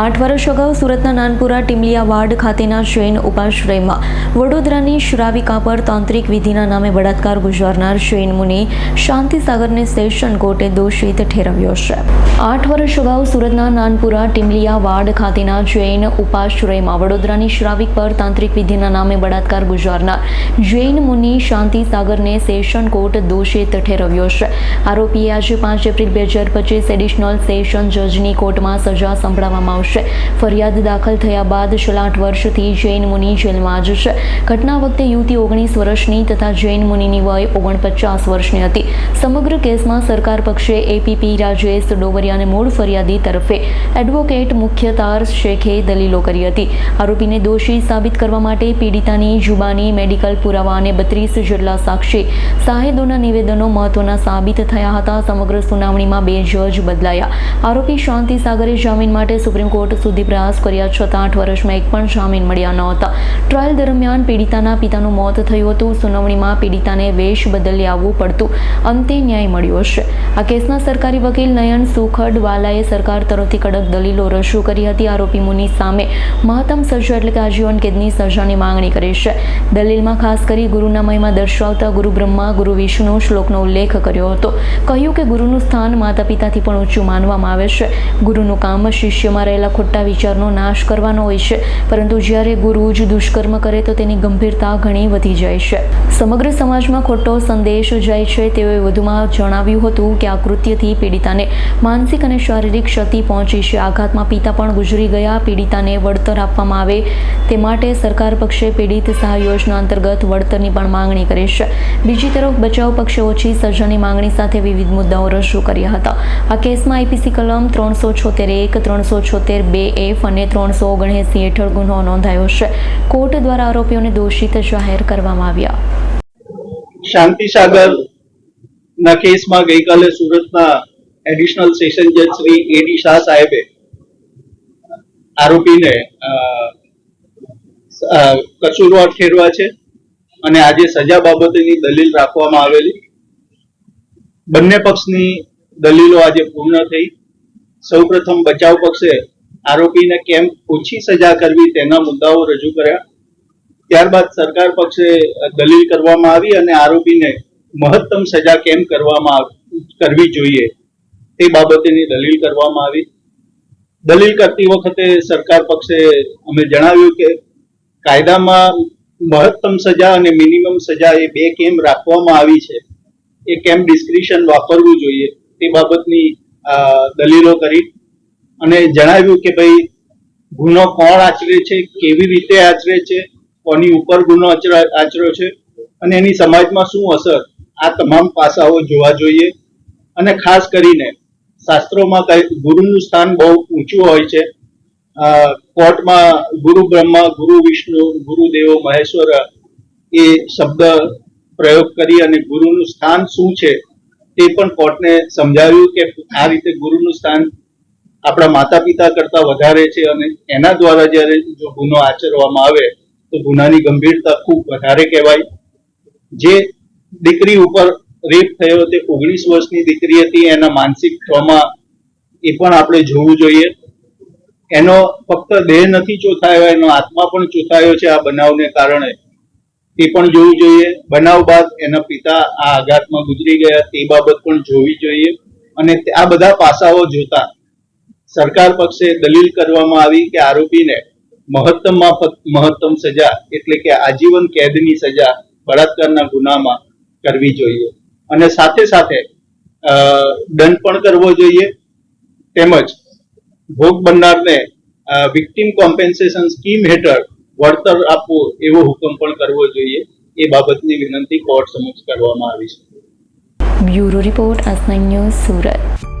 આઠ વર્ષ અગાઉ સુરતના નાનપુરા ટીમલિયા વાડ ખાતેના જૈન ઉપાશ્રયમાં વડોદરાની શ્રાવી પર તાંત્રિક વિધિના નામે બળાત્કાર ગુજારનાર જૈન મુનિ શાંતિસાગરને સેશન કોર્ટે દોષિત ઠેરવ્યો છે. આઠ વર્ષ અગાઉ સુરતના નાનપુરા ટીમલિયા વાડ ખાતેના જૈન ઉપાશ્રયમાં વડોદરાની શ્રાવિક પર તાંત્રિક વિધિના નામે બળાત્કાર ગુજારનાર જૈન મુનિ શાંતિસાગરને સેશન કોર્ટ દોષિત ઠેરવ્યો છે. આરોપીએ આજે પાંચ એપ્રિલ બે હજાર પચીસ એડિશનલ સેશન જજની કોર્ટમાં સજા સંભળાવવામાં આવશે. ફરિયાદ દાખલ થયા બાદ છેલ્લા આઠ વર્ષથી જૈન મુનિ જેલમાં જ છે. ઘટના વખતે યુવતી ઓગણીસ વર્ષની તથા જૈન મુનિની વય ઓગણપચાસ વર્ષની હતી. સમગ્ર કેસમાં સરકાર પક્ષે એપીપી રાજેશ ડોવરિયાને મૂળ ફરિયાદી તરફે એડવોકેટ મુખ્ય તાર શેખે દલીલો કરી હતી. આરોપીને દોષી સાબિત કરવા માટે પીડિતાની જુબાની, મેડિકલ પુરાવા અને બત્રીસ જેટલા સાક્ષી સાહેદોના નિવેદનો મહત્વના સાબિત થયા હતા. સમગ્ર સુનાવણીમાં બે જજ બદલાયા. આરોપી શાંતિ સાગરે જામીન માટે સુપ્રીમ કોર્ટ સુધી પ્રયાસ કર્યા છતાં આઠ વર્ષમાં એક પણ જામીન મળ્યા નહોતા. ટ્રાયલ દરમિયાન પીડિતાના પિતાનું મોત થયું હતું. સુનાવણીમાં પીડિતાને વેશ બદલી આવવું પડતું. અંતે ન્યાય મળ્યો છે આ કેસના સરકારી વકીલ નયન સુખડવાલાએ સરકાર તરફથી કડક દલીલો રજૂ કરી હતી. આરોપી મુનિ સામે મહત્તમ સજા એટલે કે આજીવન કેદની સજાની માંગણી કરી છે. દલીલમાં ખાસ કરી ગુરુના મહિમા દર્શાવતા ગુરુ બ્રહ્મા ગુરુ વિષ્ણુ શ્લોકનો ઉલ્લેખ કર્યો હતો. કહ્યું કે ગુરુનું સ્થાન માતા પિતાથી પણ ઊંચું માનવામાં આવે છે. ગુરુનું કામ શિષ્યમાં રહેલા ખોટા વિચારનો નાશ કરવાનો હોય છે. પરંતુ જ્યારે ગુરુ જ દુષ્કર્મ કરે તો તેની ગંભીરતા ઘણી વધી જાય છે. સમગ્ર સમાજમાં ખોટો સંદેશ જાય છે તેઓએ વધુમાં જણાવ્યું હતું કે આ કૃત્યથી પીડિતાને માનસિક અને શારીરિક ક્ષતિ પહોંચી છે. આઘાતમાં પિતા પણ ગુજરી ગયા. પીડિતાને વળતર આપવામાં આવે તે માટે સરકાર પક્ષે પીડિત સહાય યોજના અંતર્ગત વળતરની પણ માંગણી કરી છે. બીજી તરફ, બચાવ પક્ષે ઓછી સજાની માંગણી સાથે વિવિધ મુદ્દાઓ રજૂ કર્યા હતા. આ કેસમાં આઈપીસી કલમ ત્રણસો છોતેર એક, ત્રણસો છોતેર બે એફ અને ત્રણસો ઓગણએંસી હેઠળ ગુનો નોંધાયો છે. કોર્ટ દ્વારા આરોપીઓને દોષિત જાહેર કરવામાં આવ્યા. શાંતિસાગર ના કેસમાં ગઈકાલે સુરતના એડિશનલ સેશન જજ શ્રી એડી શાહ સાહેબે આરોપીને કસૂરવાર ઠેરવા છે અને આજે સજા બાબતેની દલીલ રાખવામાં આવેલી. બંને પક્ષની દલીલો આજે પૂર્ણ થઈ. સૌપ્રથમ બચાવ પક્ષે આરોપીને કેમ ઓછી સજા કરવી તેના મુદ્દાઓ રજૂ કર્યા. ત્યારબાદ સરકાર પક્ષે દલીલ કરવામાં આવી અને આરોપીને મહત્તમ સજા કેમ કરવામાં કરવી જોઈએ તે બાબતેની દલીલ કરવામાં આવી. દલીલ કરતી વખતે સરકાર પક્ષે અમે જણાવ્યું કે કાયદામાં મહત્તમ સજા અને મિનિમમ સજા એ બે કેમ રાખવામાં આવી છે. એ કેમ ડિસ્ક્રિશન વાપરવું જોઈએ તે બાબતની દલીલો કરી. અને જણાવ્યું કે ભાઈ ગુનો કોણ આચરે છે, કેવી રીતે આચરે છે, કોની ઉપર ગુનો આચર્યો છે અને એની સમાજમાં શું અસર, આ તમામ પાસાઓ જોવા જોઈએ. અને ખાસ કરીને શાસ્ત્રોમાં ગુરુનું સ્થાન બહુ ઊંચું હોય છે. કોર્ટમાં ગુરુ બ્રહ્મા, ગુરુ વિષ્ણુ ગુરુદેવો મહેશ્વર એ શબ્દ પ્રયોગ કરી અને ગુરુનું સ્થાન શું છે તે પણ કોર્ટને સમજાવ્યું કે આ રીતે ગુરુનું સ્થાન આપણા માતા પિતા કરતા વધારે છે અને એના દ્વારા જ્યારે જો ગુનો આચરવામાં આવે, તો ગુનાની ગંભીરતા ખૂબ વધારે કહેવાય. જે દીકરી ઉપર રેપ થયો તે ઓગણીસ વર્ષની દીકરી હતી, એના માનસિક ટ્રોમા એ પણ આપણે જોવું જોઈએ. એનો ફક્ત દેહ નથી ચોથાયો, એનો આત્મા પણ ચોથાયો છે આ બનાવને કારણે. તે પણ જોવું જોઈએ. બનાવ બાદ એના પિતા આ આઘાતમાં ગુજરી ગયા, તે બાબત પણ જોવી જોઈએ. અને આ બધા પાસાઓ જોતા સરકાર પક્ષે દલીલ કરવામાં આવી કે આરોપીને મહત્તમમાં મહત્તમ સજા એટલે કે આજીવન કેદની સજા બળાત્કારના ગુનામાં કરવી જોઈએ. અને સાથે સાથે દંડ પણ કરવો જોઈએ. તેમજ ભોગ બનનારને વિક્ટિમ કોમ્પેન્સેશન સ્કીમ હેઠળ વળતર આપવું એવો હુકમ પણ કરવો જોઈએ. એ બાબતની વિનંતી કોર્ટ સમક્ષ કરવામાં આવી છે. Bureau report S news, Surat.